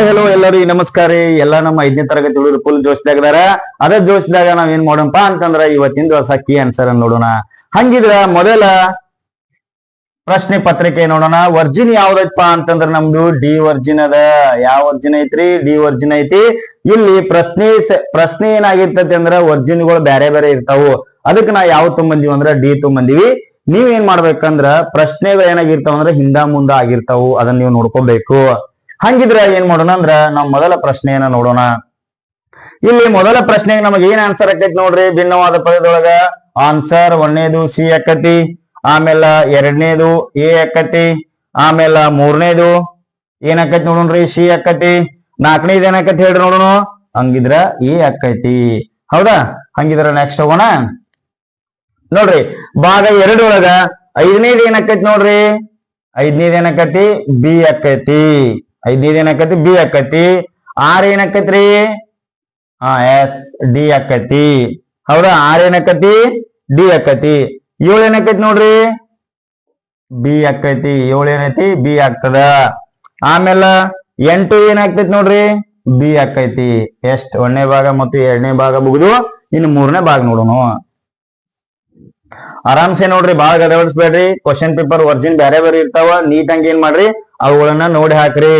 Hi hello ಎಲ್ಲರಿಗೂ ನಮಸ್ಕಾರ ಎಲ್ಲ ನಮ್ಮ ಐದನೇ ತರಗತಿ ಹುಡುಗರು ಫುಲ್ ಜೋಶ್ದಾಗದಾರ ಅದೇ ಜೋಶ್ದಾಗ ನಾವ್ ಏನ್ ಮಾಡೋಣಪ್ಪ ಅಂತಂದ್ರ ಇವತ್ತಿನ ಹೊಸ ಕೀ ಆನ್ಸರ್ ನೋಡೋಣ. ಹಂಗಿದ್ರ ಮೊದಲ ಪ್ರಶ್ನೆ ಪತ್ರಿಕೆ ನೋಡೋಣ. ವರ್ಜಿನ್ ಯಾವ್ದೈತಪ್ಪ ಅಂತಂದ್ರ ನಮ್ದು ಡಿ ವರ್ಜಿನ್ ಅದ. ಯಾವ ವರ್ಜಿನ್ ಐತ್ರಿ? ಡಿ ವರ್ಜಿನ್ ಐತಿ. ಇಲ್ಲಿ ಪ್ರಶ್ನೆ ಪ್ರಶ್ನೆ ಏನಾಗಿರ್ತೈತಿ ಅಂದ್ರ ವರ್ಜಿನ್ಗಳು ಬ್ಯಾರೆ ಬೇರೆ ಇರ್ತಾವು. ಅದಕ್ಕೆ ನಾ ಯಾವ ತುಂಬಂದಿವಿ ಅಂದ್ರ ಡಿ ತುಂಬಂದಿವಿ. ನೀವ್ ಏನ್ ಮಾಡ್ಬೇಕಂದ್ರ ಪ್ರಶ್ನೆಗಳು ಏನಾಗಿರ್ತಾವ ಅಂದ್ರ ಹಿಂದ ಮುಂದ ಆಗಿರ್ತಾವು. ಅದನ್ನ ನೀವು ನೋಡ್ಕೋಬೇಕು. ಹಂಗಿದ್ರ ಏನ್ ಮಾಡೋಣ ಅಂದ್ರ ನಾವ್ ಮೊದಲ ಪ್ರಶ್ನೆಯನ್ನ ನೋಡೋಣ. ಇಲ್ಲಿ ಮೊದಲ ಪ್ರಶ್ನೆಗೆ ನಮಗೆ ಏನ್ ಆನ್ಸರ್ ಆಕೈತಿ ನೋಡ್ರಿ? ಭಿನ್ನವಾದ ಪದದೊಳಗ ಆನ್ಸರ್ ಒಂದನೇದು ಸಿ ಅಕ್ಕತಿ, ಆಮೇಲೆ ಎರಡನೇದು ಎ ಅಕ್ಕತಿ, ಆಮೇಲೆ ಮೂರನೇದು ಏನ್ ನೋಡೋಣ್ರಿ? ಸಿ ಅಕ್ಕತಿ. ನಾಲ್ಕನೇದು ಏನಾಕತಿ ಹೇಳ್ರಿ ನೋಡೋಣ? ಹಂಗಿದ್ರ ಎ ಅಕ್ಕೈತಿ. ಹೌದಾ? ಹಂಗಿದ್ರ ನೆಕ್ಸ್ಟ್ ಹೋಗೋಣ. ನೋಡ್ರಿ, ಭಾಗ ಎರಡು ಒಳಗ ಐದನೇದು ಏನಾಕೈತಿ ನೋಡ್ರಿ? ಐದನೇದು ಏನಾಕತಿ ಬಿ ಆಕೈತಿ ಐದನೇದು ಏನಾಕತಿ ಬಿ ಆಕತಿ ಆರ್ ಏನಾಕತ್ರಿ ಹಾ ಎಸ್, ಡಿ ಆಕತಿ ಹೌದಾ? ಆರ್ ಏನಾಕತಿ ಡಿ ಆಕತಿ ಏಳು ಏನಾಕೈತಿ ನೋಡ್ರಿ? ಬಿ ಆಕೈತಿ ಏಳು ಏನೈತಿ ಬಿ ಆಗ್ತದ. ಆಮೇಲೆ ಎಂಟು ಏನಾಗ್ತೈತಿ ನೋಡ್ರಿ? ಬಿ ಆಕೈತಿ ಎಷ್ಟ್? ಒಂದನೇ ಭಾಗ ಮತ್ತು ಎರಡನೇ ಭಾಗ ಮುಗಿದು ಇನ್ನು ಮೂರನೇ ಭಾಗ ನೋಡೋಣ. ಆರಾಮ್ಸೆ ನೋಡ್ರಿ, ಬಾಳ ಗದವಡಿಸ್ಬೇಡ್ರಿ ಕ್ವಶನ್ ಪೇಪರ್ ವರ್ಜಿನ್ ಬೇರೆ ಬೇರೆ ಇರ್ತಾವ. ನೀಟಂಗ್ ಏನ್ ಮಾಡ್ರಿ? ಅವುಗಳನ್ನ ನೋಡಿ ಹಾಕ್ರಿ.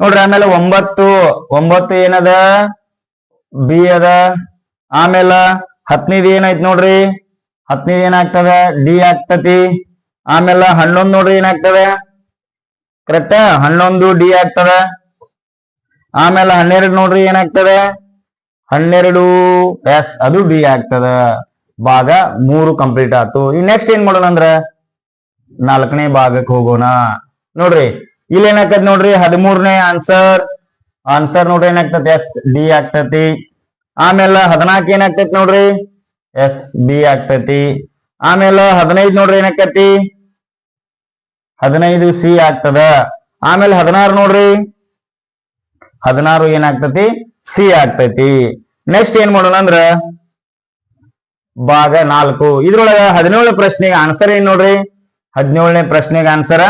ನೋಡ್ರಿ, ಆಮೇಲೆ ಒಂಬತ್ತು ಒಂಬತ್ತು ಏನದ? ಬಿ ಅದ. ಆಮೇಲೆ ಹತ್ನೈದು ಏನೈತ್ ನೋಡ್ರಿ? ಹತ್ತನೇದು ಏನಾಗ್ತದ? ಡಿ ಆಗ್ತತಿ. ಆಮೇಲೆ ಹನ್ನೊಂದು ನೋಡ್ರಿ, ಏನಾಗ್ತದ? ಕರೆಕ್ಟ್ ಹನ್ನೊಂದು, ಡಿ ಆಗ್ತದ. ಆಮೇಲೆ ಹನ್ನೆರಡು ನೋಡ್ರಿ, ಏನಾಗ್ತದ? ಹನ್ನೆರಡು. ಎಸ್ ಅದು ಡಿ ಆಗ್ತದ. ಭಾಗ ಮೂರು ಕಂಪ್ಲೀಟ್ ಆತು ಈ ನೆಕ್ಸ್ಟ್ ಏನ್ ಮಾಡೋಣ ಅಂದ್ರ ನಾಲ್ಕನೇ ಭಾಗಕ್ಕೆ ಹೋಗೋಣ. ನೋಡ್ರಿ, ಇಲ್ಲಿ ಏನಾಗ್ತದೆ ನೋಡ್ರಿ, ಹದಿಮೂರನೇ ಆನ್ಸರ್ ಆನ್ಸರ್ ನೋಡ್ರಿ ಏನಾಗ್ತತಿ? ಎಸ್ ಡಿ ಆಗ್ತತಿ. ಆಮೇಲೆ ಹದಿನಾಲ್ಕು ಏನಾಗ್ತೈತಿ ನೋಡ್ರಿ? ಎಸ್ ಬಿ ಆಗ್ತತಿ. ಆಮೇಲೆ ಹದಿನೈದು ನೋಡ್ರಿ ಏನಾಗ್ತತಿ? ಹದಿನೈದು ಸಿ ಆಗ್ತದ. ಆಮೇಲೆ ಹದಿನಾರು ನೋಡ್ರಿ? ಹದಿನಾರು ಏನಾಗ್ತತಿ? ಸಿ ಆಗ್ತೈತಿ. ನೆಕ್ಸ್ಟ್ ಏನ್ ಮಾಡೋಣ ಅಂದ್ರ ಭಾಗ ನಾಲ್ಕು. ಇದ್ರೊಳಗ ಹದಿನೇಳು ಪ್ರಶ್ನೆಗೆ ಆನ್ಸರ್ ಏನ್ ನೋಡ್ರಿ? ಹದಿನೇಳನೇ ಪ್ರಶ್ನೆಗೆ ಆನ್ಸರ್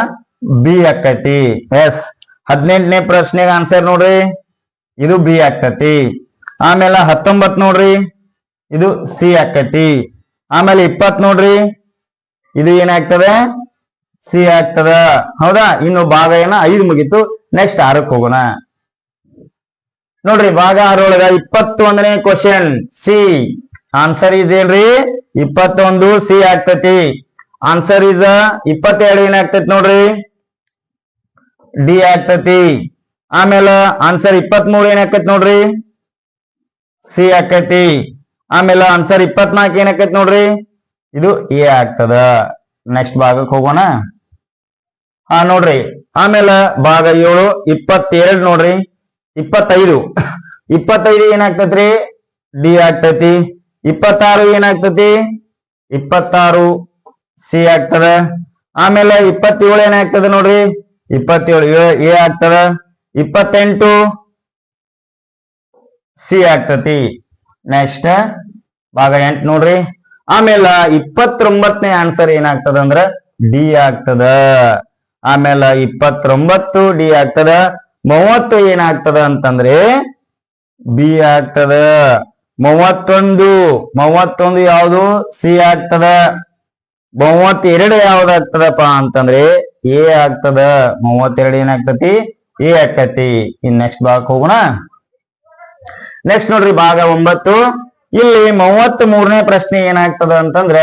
ಬಿ ಆಕತಿ ಎಸ್ ಹದಿನೆಂಟನೇ ಪ್ರಶ್ನೆಗೆ ಆನ್ಸರ್ ನೋಡ್ರಿ. ಇದು ಬಿ ಆಕತಿ ಆಮೇಲೆ ಹತ್ತೊಂಬತ್ ನೋಡ್ರಿ. ಇದು ಸಿ ಆಕತಿ ಆಮೇಲೆ ಇಪ್ಪತ್ ನೋಡ್ರಿ. ಇದು ಏನಾಗ್ತದೆ? ಸಿ ಆಗ್ತದ. ಹೌದಾ? ಇನ್ನು ಭಾಗ ಏನ? ಐದು ಮುಗಿತು. ನೆಕ್ಸ್ಟ್ ಆರಕ್ಕೆ ಹೋಗೋಣ. ನೋಡ್ರಿ, ಭಾಗ ಆರೊಳಗ ಇಪ್ಪತ್ತೊಂದನೇ ಕ್ವಶನ್ ಸಿ ಆನ್ಸರ್ ಈಸ್ ಏನ್ರಿ? ಇಪ್ಪತ್ತೊಂದು ಸಿ ಆಗ್ತತಿ. ಆನ್ಸರ್ ಈಸ್ ಇಪ್ಪತ್ತೆರಡು ಏನಾಗ್ತೈತಿ ನೋಡ್ರಿ? ಡಿ ಆಗ್ತತಿ. ಆಮೇಲೆ ಆನ್ಸರ್ ಇಪ್ಪತ್ಮೂರು ಏನಾಕೈತಿ ನೋಡ್ರಿ? ಸಿ ಆಕೈತಿ ಆಮೇಲೆ ಆನ್ಸರ್ ಇಪ್ಪತ್ನಾಲ್ಕು ಏನಾಕೈತಿ ನೋಡ್ರಿ? ಇದು ಎ ಆಗ್ತದ. ನೆಕ್ಸ್ಟ್ ಭಾಗಕ್ಕೆ ಹೋಗೋಣ. ಹಾ ನೋಡ್ರಿ. ಆಮೇಲೆ ಭಾಗ ಏಳು, ಇಪ್ಪತ್ತೆರಡು ನೋಡ್ರಿ. ಇಪ್ಪತ್ತೈದು. ಇಪ್ಪತ್ತೈದು ಏನಾಗ್ತೈತ್ರಿ ಡಿ ಆಗ್ತೈತಿ. ಇಪ್ಪತ್ತಾರು ಏನಾಗ್ತತಿ ಇಪ್ಪತ್ತಾರು ಸಿ ಆಗ್ತದ. ಆಮೇಲೆ ಇಪ್ಪತ್ತೇಳು ಏನಾಗ್ತದ ನೋಡ್ರಿ? ಇಪ್ಪತ್ತೇಳು ಎ ಆಗ್ತದ. ಇಪ್ಪತ್ತೆಂಟು ಸಿ ಆಗ್ತತಿ ನೆಕ್ಸ್ಟ್ ಭಾಗ ಎಂಟು ನೋಡ್ರಿ. ಆಮೇಲೆ ಇಪ್ಪತ್ತೊಂಬತ್ತನೇ ಆನ್ಸರ್ ಏನಾಗ್ತದ ಅಂದ್ರ ಡಿ ಆಗ್ತದ. ಆಮೇಲೆ ಇಪ್ಪತ್ತೊಂಬತ್ತು ಡಿ ಆಗ್ತದ. ಮೂವತ್ತು ಏನಾಗ್ತದ ಅಂತಂದ್ರೆ ಬಿ ಆಗ್ತದ. ಮೂವತ್ತೊಂದು ಮೂವತ್ತೊಂದು ಯಾವುದು? ಸಿ ಆಗ್ತದ. ಮೂವತ್ತೆರಡು ಯಾವ್ದಾಗ್ತದಪ್ಪ ಅಂತಂದ್ರೆ ಎ ಆಗ್ತದ. ಮೂವತ್ತೆರಡು ಏನಾಗ್ತತಿ? ಎ ಆಗ್ತತಿ. ಇನ್ ನೆಕ್ಸ್ಟ್ ಭಾಗಕ್ಕೆ ಹೋಗೋಣ. ನೆಕ್ಸ್ಟ್ ನೋಡ್ರಿ, ಭಾಗ ಒಂಬತ್ತು. ಇಲ್ಲಿ ಮೂವತ್ತ್ ಮೂರನೇ ಪ್ರಶ್ನೆ ಏನಾಗ್ತದ ಅಂತಂದ್ರ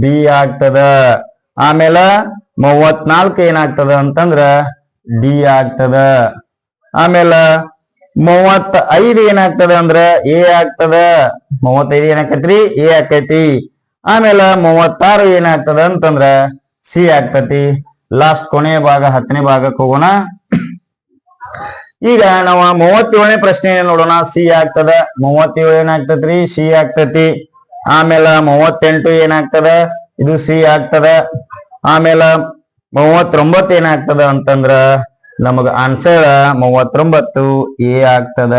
ಬಿ ಆಗ್ತದ. ಆಮೇಲೆ ಮೂವತ್ನಾಲ್ಕು ಏನಾಗ್ತದ ಅಂತಂದ್ರ ಡಿ ಆಗ್ತದ. ಆಮೇಲೆ ಮೂವತ್ತ ಐದು ಏನಾಗ್ತದೆ ಅಂದ್ರ ಎ ಆಗ್ತದ. ಮೂವತ್ತೈದು ಏನಾಕೈತ್ರಿ ಎ ಆಕೈತಿ ಆಮೇಲೆ ಮೂವತ್ತಾರು ಏನಾಗ್ತದ ಅಂತಂದ್ರ ಸಿ ಆಗ್ತತಿ. ಲಾಸ್ಟ್ ಕೊನೆಯ ಭಾಗ, ಹತ್ತನೇ ಭಾಗಕ್ಕೆ ಹೋಗೋಣ. ಈಗ ನಾವು ಮೂವತ್ತೇಳನೇ ಪ್ರಶ್ನೆ ನೋಡೋಣ? ಸಿ ಆಗ್ತದ. ಮೂವತ್ತೇಳು ಏನಾಗ್ತತ್ರಿ? ಸಿ ಆಗ್ತತಿ. ಆಮೇಲೆ ಮೂವತ್ತೆಂಟು ಏನಾಗ್ತದ? ಇದು ಸಿ ಆಗ್ತದ. ಆಮೇಲೆ ಮೂವತ್ತೊಂಬತ್ತು ಏನಾಗ್ತದ ಅಂತಂದ್ರ ನಮಗ ಆನ್ಸರ್ ಮೂವತ್ತೊಂಬತ್ತು ಎ ಆಗ್ತದ.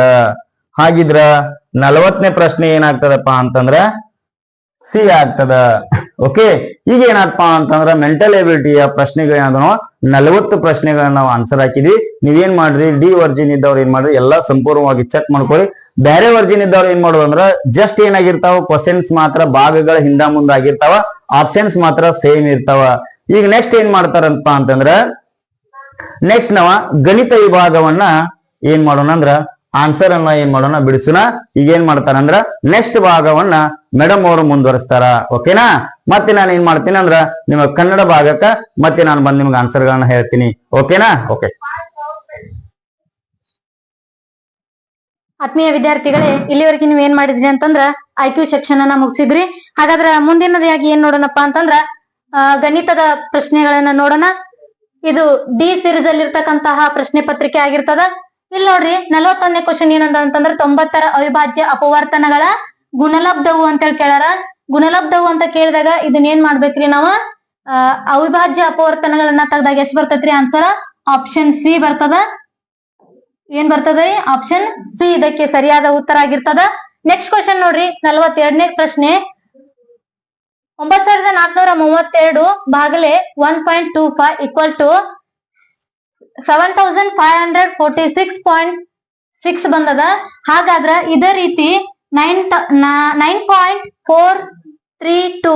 ಹಾಗಿದ್ರ ನಲವತ್ತನೇ ಪ್ರಶ್ನೆ ಏನಾಗ್ತದಪ್ಪ ಅಂತಂದ್ರ ಸಿ ಆಗ್ತದ. ಓಕೆ ಈಗ ಏನಪ್ಪ ಅಂತಂದ್ರ ಮೆಂಟಲ್ ಎಬಿಲಿಟಿಯ ಪ್ರಶ್ನೆಗಳೇನಾದ್ರು ನಲವತ್ತು ಪ್ರಶ್ನೆಗಳನ್ನ ನಾವು ಆನ್ಸರ್ ಹಾಕಿದ್ವಿ. ನೀವೇನ್ ಮಾಡ್ರಿ? ಡಿ ವರ್ಜಿನ್ ಇದ್ದವ್ರು ಏನ್ ಮಾಡ್ರಿ? ಎಲ್ಲಾ ಸಂಪೂರ್ಣವಾಗಿ ಚೆಕ್ ಮಾಡ್ಕೊಳ್ಳಿ. ಬೇರೆ ವರ್ಜಿನ್ ಇದ್ದವ್ರು ಏನ್ ಮಾಡೋದು ಅಂದ್ರ ಜಸ್ಟ್ ಏನಾಗಿರ್ತಾವ? ಕ್ವಶನ್ಸ್ ಮಾತ್ರ ಭಾಗಗಳ ಹಿಂದ ಮುಂದಾಗಿರ್ತಾವ ಆಪ್ಷನ್ಸ್ ಮಾತ್ರ ಸೇಮ್ ಇರ್ತಾವ. ಈಗ ನೆಕ್ಸ್ಟ್ ಏನ್ ಮಾಡ್ತಾರಂತ ಅಂತಂದ್ರ ನೆಕ್ಸ್ಟ್ ನಾವ ಗಣಿತ ವಿಭಾಗವನ್ನ ಏನ್ ಮಾಡೋಣ ಅಂದ್ರ ಆನ್ಸರ್ ಅನ್ನ ಏನ್ ಮಾಡೋಣ ಬಿಡಿಸೋಣ. ಈಗ ಏನ್ ಮಾಡ್ತಾರಂದ್ರ ನೆಕ್ಸ್ಟ್ ಭಾಗವನ್ನ ಮೇಡಮ್ ಅವರು ಮುಂದುವರಿಸ್ತಾರ. ಓಕೆನಾ ಮತ್ತೆ ನಾನು ಏನ್ ಮಾಡ್ತೀನಿ ಅಂದ್ರ ನಿಮ್ಮ ಕನ್ನಡ ಭಾಗಕ್ಕ ಮತ್ತೆ ನಾನು ಬಂದ್ ನಿಮ್ಗೆ ಆನ್ಸರ್ ಗಳನ್ನ ಹೇಳ್ತೀನಿ. ಓಕೆನಾ ಓಕೆ ಆತ್ಮೀಯ ವಿದ್ಯಾರ್ಥಿಗಳೇ, ಇಲ್ಲಿವರೆಗೆ ನೀವ್ ಏನ್ ಮಾಡಿದ್ರಿ ಅಂತಂದ್ರ ಐ ಕ್ಯೂ ಸೆಕ್ಷನ್ ಅನ್ನ ಮುಗಿಸಿದ್ರಿ. ಹಾಗಾದ್ರ ಮುಂದಿನದಾಗಿ ಏನ್ ನೋಡೋಣಪ್ಪ ಅಂತಂದ್ರ ಗಣಿತದ ಪ್ರಶ್ನೆಗಳನ್ನ ನೋಡೋಣ. ಇದು ಡಿ ಸೀರೀಸ್ ಅಲ್ಲಿ ಇರ್ತಕ್ಕಂತಹ ಪ್ರಶ್ನೆ ಪತ್ರಿಕೆ ಆಗಿರ್ತದ. ಇಲ್ಲಿ ನೋಡ್ರಿ, ನಲವತ್ತೊಂದನೇ ಕ್ವಶನ್ ಏನಂದ ಅಂತಂದ್ರ ತೊಂಬತ್ತರ ಅವಿಭಾಜ್ಯ ಅಪವರ್ತನಗಳ ಗುಣಲಬ್ಧವು ಅಂತ ಹೇಳಿ ಕೇಳಾರ ಗುಣಲಬ್ಧವು ಅಂತ ಕೇಳಿದಾಗ ಇದನ್ನ ಏನ್ ಮಾಡ್ಬೇಕ್ರಿ ನಾವ? ಅವಿಭಾಜ್ಯ ಅಪವರ್ತನಗಳನ್ನ ತೆಗೆದಾಗ ಎಷ್ಟ್ ಬರ್ತೈತ್ರಿ ಆನ್ಸರ್ ಆಪ್ಷನ್ ಸಿ ಬರ್ತದ. ಏನ್ ಬರ್ತದ್ರಿ? ಆಪ್ಷನ್ ಸಿ ಇದಕ್ಕೆ ಸರಿಯಾದ ಉತ್ತರ ಆಗಿರ್ತದ. ನೆಕ್ಸ್ಟ್ ಕ್ವಶನ್ ನೋಡ್ರಿ, ನಲವತ್ತೆರಡನೇ ಪ್ರಶ್ನೆ. ಒಂಬತ್ ಸಾವಿರದ ನಾಲ್ಕನೂರ ಮೂವತ್ತೆರಡು ಭಾಗಲೆ one point two five equal to seven thousand five hundred forty six point six ಬಂದದ. ಹಾಗಾದ್ರ ಇದೇ ರೀತಿ nine nine point four three two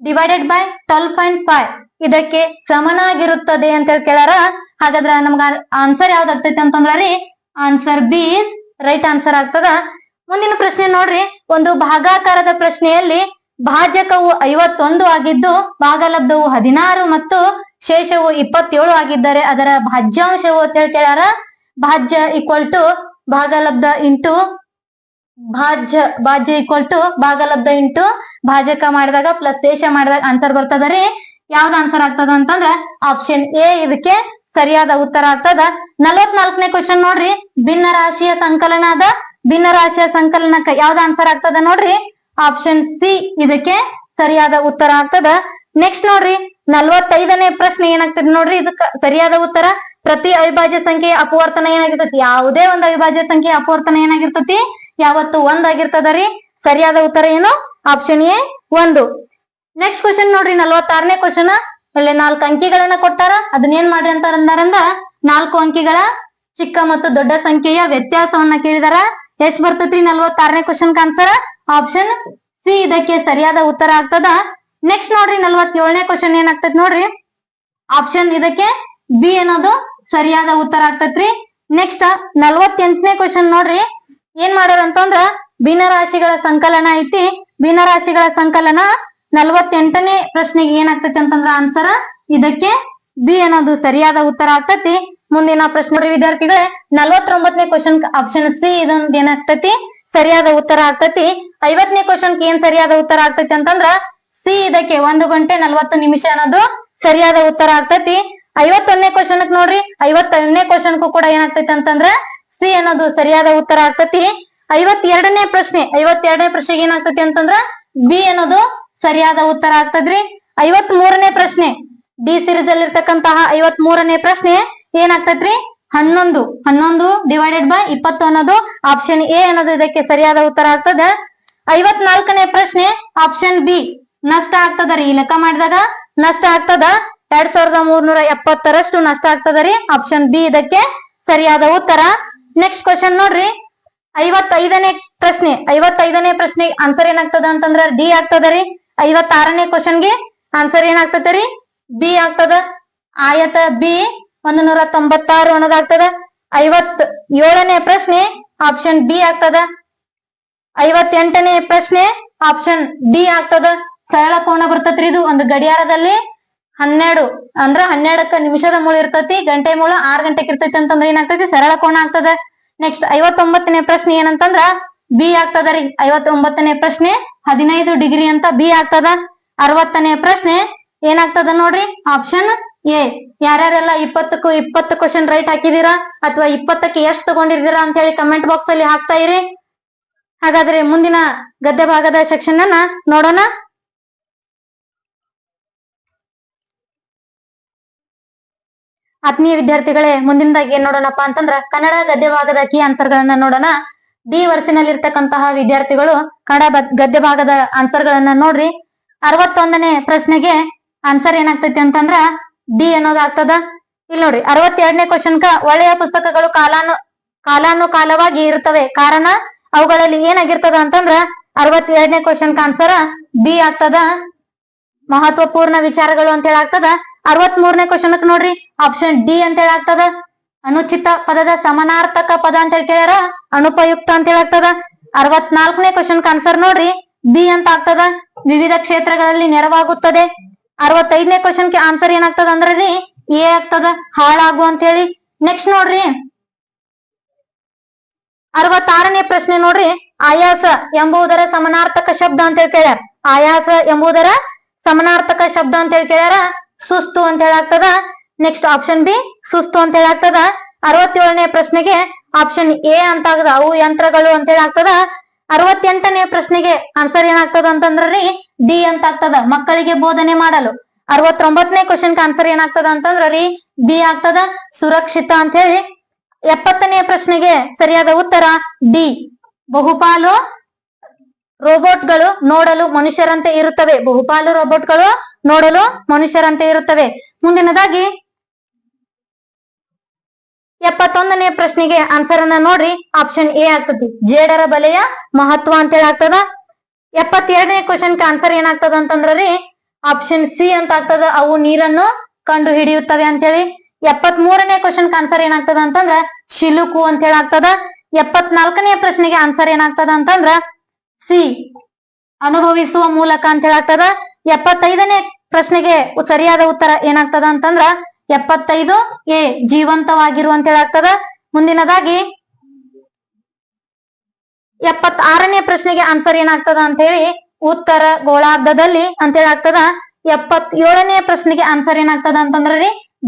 divided by twelve point five ಇದಕ್ಕೆ ಸಮನಾಗಿರುತ್ತದೆ ಅಂತ ಹೇಳಿ ಕೇಳಾರ ಹಾಗಾದ್ರ ನಮ್ಗ ಆನ್ಸರ್ ಯಾವ್ದು ಆಗ್ತೈತಿ ಅಂತಂದ್ರ ರೀ ಆನ್ಸರ್ ಬಿ ರೈಟ್ ಆನ್ಸರ್ ಆಗ್ತದ. ಮುಂದಿನ ಪ್ರಶ್ನೆ ನೋಡ್ರಿ, ಒಂದು ಭಾಗಾಕಾರದ ಪ್ರಶ್ನೆಯಲ್ಲಿ ಭಾಜಕವು ಐವತ್ತೊಂದು ಆಗಿದ್ದು ಭಾಗಲಬ್ಧವು ಹದಿನಾರು ಮತ್ತು ಶೇಷವು ಇಪ್ಪತ್ತೇಳು ಆಗಿದ್ದರೆ ಅದರ ಭಾಜ್ಯಾಂಶವು ಅಂತ ಹೇಳಿ ಕೇಳ್ಯಾರ ಭಾಜ್ಯ ಈಕ್ವಲ್ ಟು ಭಾಗಲಬ್ಧ ಇಂಟು ಭಾಜ್ಯ ಭಾಜ್ಯ ಈಕ್ವಲ್ ಟು ಭಾಗಲಬ್ಧ ಇಂಟು ಭಾಜಕ ಮಾಡಿದಾಗ ಪ್ಲಸ್ ಶೇಷ ಮಾಡಿದಾಗ ಆನ್ಸರ್ ಬರ್ತದ ರೀ? ಯಾವ್ದು ಆನ್ಸರ್ ಆಗ್ತದ ಅಂತಂದ್ರ ಆಪ್ಷನ್ ಎ ಇದಕ್ಕೆ ಸರಿಯಾದ ಉತ್ತರ ಆಗ್ತದ. ನಲವತ್ನಾಲ್ಕನೇ ಕ್ವಶನ್ ನೋಡ್ರಿ. ಭಿನ್ನ ರಾಶಿಯ ಸಂಕಲನ ಅದ. ಭಿನ್ನ ರಾಶಿಯ ಸಂಕಲನಕ್ಕ ಯಾವ್ದು ಆನ್ಸರ್ ಆಗ್ತದ ನೋಡ್ರಿ? ಆಪ್ಷನ್ ಸಿ ಇದಕ್ಕೆ ಸರಿಯಾದ ಉತ್ತರ ಆಗ್ತದ. ನೆಕ್ಸ್ಟ್ ನೋಡ್ರಿ, ನಲ್ವತ್ತೈದನೇ ಪ್ರಶ್ನೆ ಏನಾಗ್ತದೆ ನೋಡ್ರಿ, ಇದಕ್ಕ ಸರಿಯಾದ ಉತ್ತರ. ಪ್ರತಿ ಅವಿಭಾಜ್ಯ ಸಂಖ್ಯೆ ಅಪವರ್ತನ ಏನಾಗಿರ್ತತಿ? ಯಾವುದೇ ಒಂದು ಅವಿಭಾಜ್ಯ ಸಂಖ್ಯೆ ಅಪವರ್ತನ ಏನಾಗಿರ್ತತಿ? ಯಾವತ್ತು ಒಂದ್ ರೀ. ಸರಿಯಾದ ಉತ್ತರ ಏನು? ಆಪ್ಷನ್ ಎ ಒಂದು. ನೆಕ್ಸ್ಟ್ ಕ್ವಶನ್ ನೋಡ್ರಿ, ನಲ್ವತ್ತಾರನೇ ಕ್ವಶನ್ ಅಲ್ಲಿ ನಾಲ್ಕು ಅಂಕಿಗಳನ್ನ ಕೊಟ್ಟಾರ ಅದನ್ನ ಏನ್ ಮಾಡ್ರಿ ಅಂತ ನಾಲ್ಕು ಅಂಕಿಗಳ ಚಿಕ್ಕ ಮತ್ತು ದೊಡ್ಡ ಸಂಖ್ಯೆಯ ವ್ಯತ್ಯಾಸವನ್ನ ಕೇಳಿದಾರ. ಎಷ್ಟ್ ಬರ್ತತಿ ನಲ್ವತ್ತಾರನೇ ಕ್ವಶನ್ ಆನ್ಸರ್ ಆಪ್ಷನ್ ಸಿ ಇದಕ್ಕೆ ಸರಿಯಾದ ಉತ್ತರ ಆಗ್ತದ. ನೆಕ್ಸ್ಟ್ ನೋಡ್ರಿ, ನಲ್ವತ್ತೇಳನೇ ಕ್ವಶನ್ ಏನಾಗ್ತದ ನೋಡ್ರಿ? ಆಪ್ಷನ್ ಇದಕ್ಕೆ ಬಿ ಅನ್ನೋದು ಸರಿಯಾದ ಉತ್ತರ ಆಗ್ತತ್ರಿ. ನೆಕ್ಸ್ಟ್ ನಲ್ವತ್ತೆಂಟನೇ ಕ್ವಶನ್ ನೋಡ್ರಿ. ಏನ್ ಮಾಡ್ಯಾರ ಅಂತಂದ್ರ ಭಿನ್ನರಾಶಿಗಳ ಸಂಕಲನ ಐತಿ. ಭಿನ್ನರಾಶಿಗಳ ಸಂಕಲನ ನಲ್ವತ್ತೆಂಟನೇ ಪ್ರಶ್ನೆಗೆ ಏನಾಗ್ತತಿ ಅಂತಂದ್ರ ಆನ್ಸರ್ ಇದಕ್ಕೆ ಬಿ ಅನ್ನೋದು ಸರಿಯಾದ ಉತ್ತರ ಆಗ್ತೈತಿ. ಮುಂದಿನ ಪ್ರಶ್ನೆ ವಿದ್ಯಾರ್ಥಿಗಳೇ, ನಲ್ವತ್ತೊಂಬತ್ತನೇ ಕ್ವಶನ್ ಆಪ್ಷನ್ ಸಿ ಇದೊಂದ್ ಏನಾಗ್ತತಿ? ಸರಿಯಾದ ಉತ್ತರ ಆಗ್ತತಿ. ಐವತ್ತನೇ ಕ್ವಶನ್ ಏನ್ ಸರಿಯಾದ ಉತ್ತರ ಆಗ್ತತಿ ಅಂತಂದ್ರ ಸಿ ಇದಕ್ಕೆ ಒಂದು ಗಂಟೆ ನಲ್ವತ್ತು ನಿಮಿಷ ಅನ್ನೋದು ಸರಿಯಾದ ಉತ್ತರ ಆಗ್ತತಿ. ಐವತ್ತೊಂದನೇ ಕ್ವಶನ್ ನೋಡ್ರಿ, ಐವತ್ತೊಂದನೇ ಕ್ವಶನ್ ಕೂಡ ಏನಾಗ್ತೈತಿ ಅಂತಂದ್ರ ಸಿ ಅನ್ನೋದು ಸರಿಯಾದ ಉತ್ತರ ಆಗ್ತತಿ. ಐವತ್ತೆರಡನೇ ಪ್ರಶ್ನೆ, ಐವತ್ತೆರಡನೇ ಪ್ರಶ್ನೆಗೆ ಏನಾಗ್ತತಿ ಅಂತಂದ್ರ ಬಿ ಅನ್ನೋದು ಸರಿಯಾದ ಉತ್ತರ ಆಗ್ತದ್ರಿ. ಐವತ್ ಮೂರನೇ ಪ್ರಶ್ನೆ ಡಿ ಸಿರೀಸ್ ಅಲ್ಲಿ ಇರ್ತಕ್ಕಂತಹ ಐವತ್ ಮೂರನೇ ಪ್ರಶ್ನೆ ಏನಾಗ್ತೈತ್ರಿ? ಹನ್ನೊಂದು. ಹನ್ನೊಂದು ಡಿವೈಡೆಡ್ ಬೈ ಇಪ್ಪತ್ತು ಅನ್ನೋದು ಆಪ್ಷನ್ ಎ ಅನ್ನೋದು ಇದಕ್ಕೆ ಸರಿಯಾದ ಉತ್ತರ ಆಗ್ತದ. ಐವತ್ನಾಲ್ಕನೇ ಪ್ರಶ್ನೆ ಆಪ್ಷನ್ ಬಿ ನಷ್ಟ ಆಗ್ತದ ರೀ? ಲೆಕ್ಕ ಮಾಡಿದಾಗ ನಷ್ಟ ಆಗ್ತದ? ಎರಡ್ ಸಾವಿರದ ಮೂರ್ನೂರ ಎಪ್ಪತ್ತರಷ್ಟು ನಷ್ಟ ಆಗ್ತದ ರೀ? ಆಪ್ಷನ್ ಬಿ ಇದಕ್ಕೆ ಸರಿಯಾದ ಉತ್ತರ. ನೆಕ್ಸ್ಟ್ ಕ್ವಶನ್ ನೋಡ್ರಿ. ಐವತ್ತೈದನೇ ಪ್ರಶ್ನೆ. ಐವತ್ತೈದನೇ ಪ್ರಶ್ನೆ ಆನ್ಸರ್ ಏನಾಗ್ತದ ಅಂತಂದ್ರ ಡಿ ಆಗ್ತದ ರೀ? ಐವತ್ತಾರನೇ ಕ್ವಶನ್ಗೆ ಆನ್ಸರ್ ಏನಾಗ್ತದ ರೀ? ಬಿ ಆಗ್ತದ. ಆಯತ ಬಿ ಒಂದು ನೂರ ತೊಂಬತ್ತಾರು ಅನ್ನೋದಾಗ್ತದ? ಐವತ್ ಏಳನೇ ಪ್ರಶ್ನೆ ಆಪ್ಷನ್ ಬಿ ಆಗ್ತದ? ಐವತ್ತೆಂಟನೇ ಪ್ರಶ್ನೆ ಆಪ್ಷನ್ ಡಿ ಆಗ್ತದ? ಸರಳ ಕೋಣ ಬರ್ತತ್ರಿ ಇದು. ಒಂದು ಗಡಿಯಾರದಲ್ಲಿ ಹನ್ನೆರಡು, ಅಂದ್ರ ಹನ್ನೆರಡಕ್ಕ ನಿಮಿಷದ ಮೂಳ ಇರ್ತೈತಿ, ಗಂಟೆ ಮೂಳ ಆರ್ ಗಂಟೆಗೆ ಇರ್ತೈತಿ ಅಂತಂದ್ರ ಏನಾಗ್ತೈತಿ? ಸರಳ ಕೋಣ ಆಗ್ತದ. ನೆಕ್ಸ್ಟ್ ಐವತ್ತೊಂಬತ್ತನೇ ಪ್ರಶ್ನೆ ಏನಂತಂದ್ರ ಬಿ ಆಗ್ತದ ರೀ. ಐವತ್ತೊಂಬತ್ತನೇ ಪ್ರಶ್ನೆ ಹದಿನೈದು ಡಿಗ್ರಿ ಅಂತ ಬಿ ಆಗ್ತದ. ಅರವತ್ತನೇ ಪ್ರಶ್ನೆ ಏನಾಗ್ತದ ನೋಡ್ರಿ? ಆಪ್ಷನ್ ಎ ಯಾರ್ಯಾರೆಲ್ಲ ಇಪ್ಪತ್ತಕ್ಕೂ ಇಪ್ಪತ್ತು ಕ್ವಶನ್ ರೈಟ್ ಹಾಕಿದೀರಾ? ಅಥವಾ ಇಪ್ಪತ್ತಕ್ಕೆ ಎಷ್ಟು ತಗೊಂಡಿರ್ತೀರಾ ಅಂತ ಹೇಳಿ ಕಮೆಂಟ್ ಬಾಕ್ಸ್ ಅಲ್ಲಿ ಹಾಕ್ತಾ ಇರಿ. ಹಾಗಾದ್ರೆ ಮುಂದಿನ ಗದ್ಯ ಭಾಗದ ಸೆಕ್ಷನ್ ಅನ್ನ ನೋಡೋಣ. ಆತ್ಮೀಯ ವಿದ್ಯಾರ್ಥಿಗಳೇ ಮುಂದಿನದಾಗಿ ಏನ್ ನೋಡೋಣಪ್ಪ ಅಂತಂದ್ರ ಕನ್ನಡ ಗದ್ಯ ಭಾಗದ ಕೀ ಆನ್ಸರ್ ಗಳನ್ನ ನೋಡೋಣ. ಡಿ ವರ್ಷನಲ್ಲಿ ಇರ್ತಕ್ಕಂತಹ ವಿದ್ಯಾರ್ಥಿಗಳು ಕನ್ನಡ ಗದ್ಯ ಭಾಗದ ಆನ್ಸರ್ ಗಳನ್ನ ನೋಡ್ರಿ. ಅರವತ್ತೊಂದನೇ ಪ್ರಶ್ನೆಗೆ ಆನ್ಸರ್ ಏನಾಗ್ತೈತಿ ಅಂತಂದ್ರ ಡಿ ಅನ್ನೋದಾಗ್ತದ? ಇಲ್ಲಿ ನೋಡ್ರಿ, ಅರವತ್ತೆರಡನೇ ಕ್ವಶನ್ಕ ಒಳ್ಳೆಯ ಪುಸ್ತಕಗಳು ಕಾಲಾನು, ಕಾಲಾನುಕಾಲವಾಗಿ ಇರುತ್ತವೆ ಕಾರಣ, ಅವುಗಳಲ್ಲಿ ಏನಾಗಿರ್ತದ ಅಂತಂದ್ರ ಅರವತ್ತೆರಡನೇ ಕ್ವಶನ್ ಆನ್ಸರ್ ಬಿ ಆಗ್ತದ. ಮಹತ್ವಪೂರ್ಣ ವಿಚಾರಗಳು ಅಂತ ಹೇಳಿ ಆಗ್ತದ ಅರವತ್ ಮೂರನೇ ಕ್ವಶನ್ ನೋಡ್ರಿ ಆಪ್ಷನ್ ಡಿ ಅಂತ ಹೇಳಿ ಆಗ್ತದ ಅನುಚಿತ ಪದದ ಸಮಾನಾರ್ಥಕ ಪದ ಅಂತ ಹೇಳಿ ಕೇಳ್ಯಾರ, ಅನುಪಯುಕ್ತ ಅಂತ ಹೇಳಿ ಆಗ್ತದ ಅರವತ್ನಾಲ್ಕನೇ ಕ್ವಶನ್ ಆನ್ಸರ್ ನೋಡ್ರಿ ಬಿ ಅಂತ ಆಗ್ತದ. ವಿವಿಧ ಕ್ಷೇತ್ರಗಳಲ್ಲಿ ನೆರವಾಗುತ್ತದೆ. ಅರವತ್ತೈದನೇ ಕ್ವಶನ್ ಆನ್ಸರ್ ಏನಾಗ್ತದ ಅಂದ್ರೆ ರೀ ಎ ಆಗ್ತದ, ಹಾಳಾಗು ಅಂತ ಹೇಳಿ. ನೆಕ್ಸ್ಟ್ ನೋಡ್ರಿ. ಅರವತ್ತಾರನೇ ಪ್ರಶ್ನೆ ನೋಡ್ರಿ. ಆಯಾಸ ಎಂಬುದರ ಸಮನಾರ್ಥಕ ಶಬ್ದ ಅಂತ ಹೇಳಿ ಕೇಳ್ಯಾರ. ಆಯಾಸ ಎಂಬುದರ ಸಮನಾರ್ಥಕ ಶಬ್ದ ಅಂತ ಹೇಳಿ ಕೇಳ್ಯಾರ. ಸುಸ್ತು ಅಂತ ಹೇಳಾಗ್ತದ ನೆಕ್ಸ್ಟ್ ಆಪ್ಷನ್ ಬಿ ಸುಸ್ತು ಅಂತ ಹೇಳಿ ಆಗ್ತದ. ಅರವತ್ತೇಳನೇ ಪ್ರಶ್ನೆಗೆ ಆಪ್ಷನ್ ಎ ಅಂತ ಆಗದ ಅವು ಯಂತ್ರಗಳು ಅಂತ ಹೇಳಿ ಆಗ್ತದ. ಅರವತ್ತೆಂಟನೇ ಪ್ರಶ್ನೆಗೆ ಆನ್ಸರ್ ಏನಾಗ್ತದ ಅಂತಂದ್ರಿ ಡಿ ಅಂತ ಆಗ್ತದ. ಮಕ್ಕಳಿಗೆ ಬೋಧನೆ ಮಾಡಲು. ಅರವತ್ತೊಂಬತ್ತನೇ ಕ್ವಶನ್ ಆನ್ಸರ್ ಏನಾಗ್ತದ ಅಂತಂದ್ರ ಬಿ ಆಗ್ತದ ಸುರಕ್ಷಿತ ಅಂತ ಹೇಳಿ. ಎಪ್ಪತ್ತನೇ ಪ್ರಶ್ನೆಗೆ ಸರಿಯಾದ ಉತ್ತರ ಡಿ ಬಹುಪಾಲು ರೋಬೋಟ್ಗಳು ನೋಡಲು ಮನುಷ್ಯರಂತೆ ಇರುತ್ತವೆ. ಬಹುಪಾಲು ರೋಬೋಟ್ಗಳು ನೋಡಲು ಮನುಷ್ಯರಂತೆ ಇರುತ್ತವೆ. ಮುಂದಿನದಾಗಿ ಎಪ್ಪತ್ತೊಂದನೇ ಪ್ರಶ್ನೆಗೆ ಆನ್ಸರ್ ಅನ್ನ ನೋಡ್ರಿ. ಆಪ್ಷನ್ ಎ ಆಗ್ತದೆ. ಜೇಡರ ಬಲೆಯ ಮಹತ್ವ ಅಂತ ಹೇಳಿ ಆಗ್ತದ? ಎಪ್ಪತ್ತೆರಡನೇ ಕ್ವಶನ್ ಆನ್ಸರ್ ಏನಾಗ್ತದ ಅಂತಂದ್ರಿ ಆಪ್ಷನ್ ಸಿ ಅಂತ ಆಗ್ತದ. ಅವು ನೀರನ್ನು ಕಂಡು ಹಿಡಿಯುತ್ತವೆ ಅಂತ ಹೇಳಿ. ಎಪ್ಪತ್ ಮೂರನೇ ಕ್ವಶನ್ ಆನ್ಸರ್ ಏನಾಗ್ತದ ಅಂತಂದ್ರ, ಶಿಲುಕು ಅಂತ ಹೇಳಿ ಆಗ್ತದ. ಎಪ್ಪತ್ನಾಲ್ಕನೇ ಪ್ರಶ್ನೆಗೆ ಆನ್ಸರ್ ಏನಾಗ್ತದ ಅಂತಂದ್ರ, ಸಿ, ಅನುಭವಿಸುವ ಮೂಲಕ ಅಂತ ಹೇಳಾಗ್ತದ ಎಪ್ಪತ್ತೈದನೇ ಪ್ರಶ್ನೆಗೆ ಸರಿಯಾದ ಉತ್ತರ ಏನಾಗ್ತದ ಅಂತಂದ್ರ ಎಪ್ಪತ್ತೈದು ಎ ಜೀವಂತವಾಗಿರು ಅಂತ ಹೇಳಾಗ್ತದ ಮುಂದಿನದಾಗಿ ಎಪ್ಪತ್ ಆರನೇ ಪ್ರಶ್ನೆಗೆ ಆನ್ಸರ್ ಏನಾಗ್ತದ ಅಂತ ಹೇಳಿ ಉತ್ತರ ಗೋಳಾರ್ಧದಲ್ಲಿ ಅಂತ ಹೇಳಾಗ್ತದ ಎಪ್ಪತ್ತೇಳನೇ ಪ್ರಶ್ನೆಗೆ ಆನ್ಸರ್ ಏನಾಗ್ತದ ಅಂತಂದ್ರ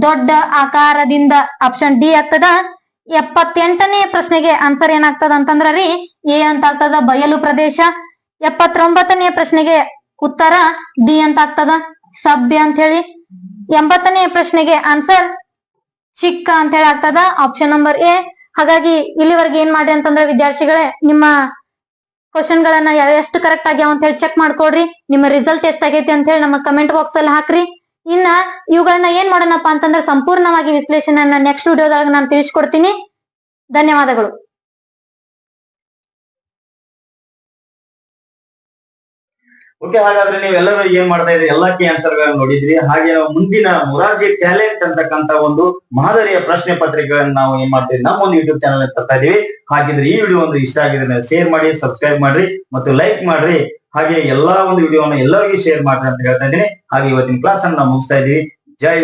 ದೊಡ್ಡ ಆಕಾರದಿಂದ ಆಪ್ಷನ್ ಡಿ ಆಗ್ತದ. ಎಪ್ಪತ್ತೆಂಟನೇ ಪ್ರಶ್ನೆಗೆ ಆನ್ಸರ್ ಏನಾಗ್ತದ ಅಂತಂದ್ರ ಎ ಅಂತ ಆಗ್ತದ ಬಯಲು ಪ್ರದೇಶ. ಎಪ್ಪತ್ತೊಂಬತ್ತನೇ ಪ್ರಶ್ನೆಗೆ ಉತ್ತರ ಡಿ ಅಂತ ಆಗ್ತದ ಸಭ್ಯ ಅಂತ ಹೇಳಿ ಎಂಬತ್ತನೇ ಪ್ರಶ್ನೆಗೆ ಆನ್ಸರ್ ಚಿಕ್ಕ ಅಂತ ಹೇಳಿ ಆಗ್ತದ ಆಪ್ಷನ್ ನಂಬರ್ ಎ ಹಾಗಾಗಿ ಇಲ್ಲಿವರೆಗೆ ಏನ್ ಮಾಡ್ರಿ ಅಂತಂದ್ರೆ ವಿದ್ಯಾರ್ಥಿಗಳೇ, ನಿಮ್ಮ ಕ್ವಶನ್ ಗಳನ್ನ ಎಷ್ಟು ಕರೆಕ್ಟ್ ಆಗ್ಯಾವ ಅಂತ ಹೇಳಿ ಚೆಕ್ ಮಾಡ್ಕೊಡ್ರಿ. ನಿಮ್ಮ ರಿಸಲ್ಟ್ ಎಷ್ಟ್ ಆಗೈತಿ ಅಂತ ಹೇಳಿ ನಮ್ಮ ಕಮೆಂಟ್ ಬಾಕ್ಸ್ ಅಲ್ಲಿ ಹಾಕ್ರಿ. ಇನ್ನ ಇವುಗಳನ್ನ ಏನ್ ಮಾಡೋಣಪ್ಪ ಅಂತಂದ್ರೆ ಸಂಪೂರ್ಣವಾಗಿ ವಿಶ್ಲೇಷಣೆಯನ್ನ ನೆಕ್ಸ್ಟ್ ವಿಡಿಯೋದಾಗ ನಾನು ತಿಳಿಸ್ಕೊಡ್ತೀನಿ. ಧನ್ಯವಾದಗಳು. ಓಕೆ ಹಾಗಾದ್ರೆ ನೀವೆಲ್ಲರೂ ಏನ್ ಮಾಡ್ತಾ ಇದ್ರಿ ಎಲ್ಲಾ ಕಿ ಆನ್ಸರ್ ಗಳನ್ನ ನೋಡಿದ್ರಿ. ಹಾಗೆ ಮುಂದಿನ ಮೊರಾರ್ಜಿ ಟ್ಯಾಲೆಂಟ್ ಅಂತಕ್ಕಂತ ಒಂದು ಮಾದರಿಯ ಪ್ರಶ್ನೆ ಪತ್ರಿಕೆಗಳನ್ನ ನಾವು ಏನ್ ಮಾಡ್ತೀವಿ? ನಮ್ಮ ಒಂದು ಯೂಟ್ಯೂಬ್ ಚಾನಲ್ ತರ್ತಾ ಇದೀವಿ. ಹಾಗಿದ್ರೆ ಈ ವಿಡಿಯೋ ಒಂದು ಇಷ್ಟ ಆಗಿದ್ರೆ ಶೇರ್ ಮಾಡಿ ಸಬ್ಸ್ಕ್ರೈಬ್ ಮಾಡ್ರಿ ಮತ್ತು ಲೈಕ್ ಮಾಡ್ರಿ. ಹಾಗೆ ಎಲ್ಲಾ ಒಂದು ವಿಡಿಯೋವನ್ನು ಎಲ್ಲರಿಗೂ ಶೇರ್ ಮಾಡ್ರಿ ಅಂತ ಹೇಳ್ತಾ ಇದ್ದೀನಿ. ಹಾಗೆ ಇವತ್ತಿನ ಕ್ಲಾಸ್ ಅನ್ನ ನಾವು ಮುಗಿಸ್ತಾ ಇದೀವಿ. ಜೈ